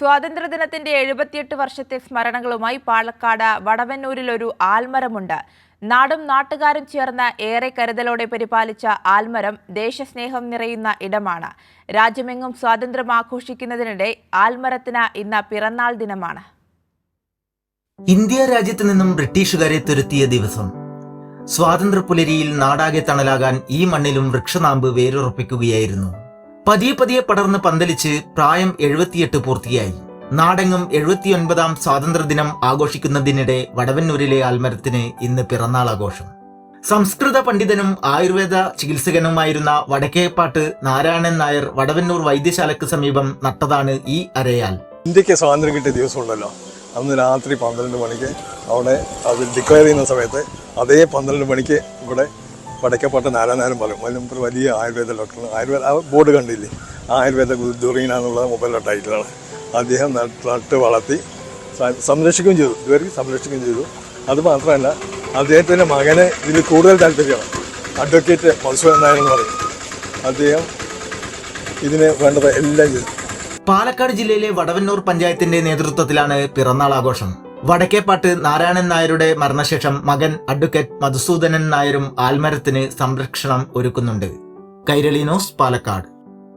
സ്വാതന്ത്ര്യദിനത്തിന്റെ എഴുപത്തിയെട്ട് വർഷത്തെ സ്മരണകളുമായി പാലക്കാട് വടവന്നൂരിൽ ഒരു ആൽമരമുണ്ട്. നാടും നാട്ടുകാരും ചേർന്ന് ഏറെ കരുതലോടെ പരിപാലിച്ച ആൽമരം ദേശസ്നേഹം നിറയുന്ന ഇടമാണ്. രാജ്യമെങ്ങും സ്വാതന്ത്ര്യം ആഘോഷിക്കുന്നതിനിടെ ആൽമരത്തിന് ഇന്ന് പിറന്നാൾ ദിനമാണ്. ഇന്ത്യ രാജ്യത്ത് നിന്നും ബ്രിട്ടീഷുകാരെ തുരുത്തിയ ദിവസം. സ്വാതന്ത്ര്യ പുലരിയിൽ നാടാകെ തണലാകാൻ ഈ മണ്ണിലും വൃക്ഷനാമ്പ് വേരുറപ്പിക്കുകയായിരുന്നു. പതിയെ പതിയെ പടർന്ന് പന്തലിച്ച് പ്രായം എഴുപത്തിയെട്ട് പൂർത്തിയായി. നാടെങ്ങും എഴുപത്തിയൊൻപതാം സ്വാതന്ത്ര്യദിനം ആഘോഷിക്കുന്നതിനിടെ വടവന്നൂരിലെ ആൽമരത്തിന് ഇന്ന് പിറന്നാൾ ആഘോഷം. സംസ്കൃത പണ്ഡിതനും ആയുർവേദ ചികിത്സകനുമായിരുന്ന വടക്കേപ്പാട്ട് നാരായണൻ നായർ വടവന്നൂർ വൈദ്യശാലയ്ക്ക് സമീപം നട്ടതാണ് ഈ അരയാൽ. ഇന്ത്യയ്ക്ക് സ്വാതന്ത്ര്യം കിട്ടിയ ദിവസമുണ്ടല്ലോ. അന്ന് രാത്രി പന്ത്രണ്ട് മണിക്ക് അവിടെ അത് ഡിക്ലെയർ ചെയ്യുന്ന സമയത്ത് അതേ പന്ത്രണ്ട് മണിക്ക് ഇവിടെ വടക്കപ്പാട്ട് നാരായണാരും പറയും. അതിന് വലിയ ആയുർവേദ ഡോക്ടർ ആയുർവേദ ആ ബോർഡ് കണ്ടില്ലേ? ആയുർവേദ ദുറീന എന്നുള്ള മൊബൈൽ ടൈറ്റിലാണ് അദ്ദേഹം നട്ട് വളർത്തി സംരക്ഷിക്കുകയും ചെയ്തു. ഇതുവരെ സംരക്ഷിക്കുകയും ചെയ്തു. അത് മാത്രമല്ല അദ്ദേഹത്തിന്റെ മകന് ഇതിൽ കൂടുതൽ താല്പര്യമാണ്. അഡ്വക്കേറ്റ് മത്സ്യം നായർ പറയും. അദ്ദേഹം ഇതിന് വേണ്ടത് എല്ലാം ചെയ്തു. പാലക്കാട് ജില്ലയിലെ വടവന്നൂർ പഞ്ചായത്തിന്റെ നേതൃത്വത്തിലാണ് പിറന്നാൾ ആഘോഷം. വടക്കേപ്പാട്ട് നാരായണൻ നായരുടെ മരണശേഷം മകൻ അഡ്വക്കേറ്റ് മധുസൂദനൻ നായരും ആൽമരത്തിന് സംരക്ഷണം ഒരുക്കുന്നുണ്ട്. കൈരളി ന്യൂസ് പാലക്കാട്.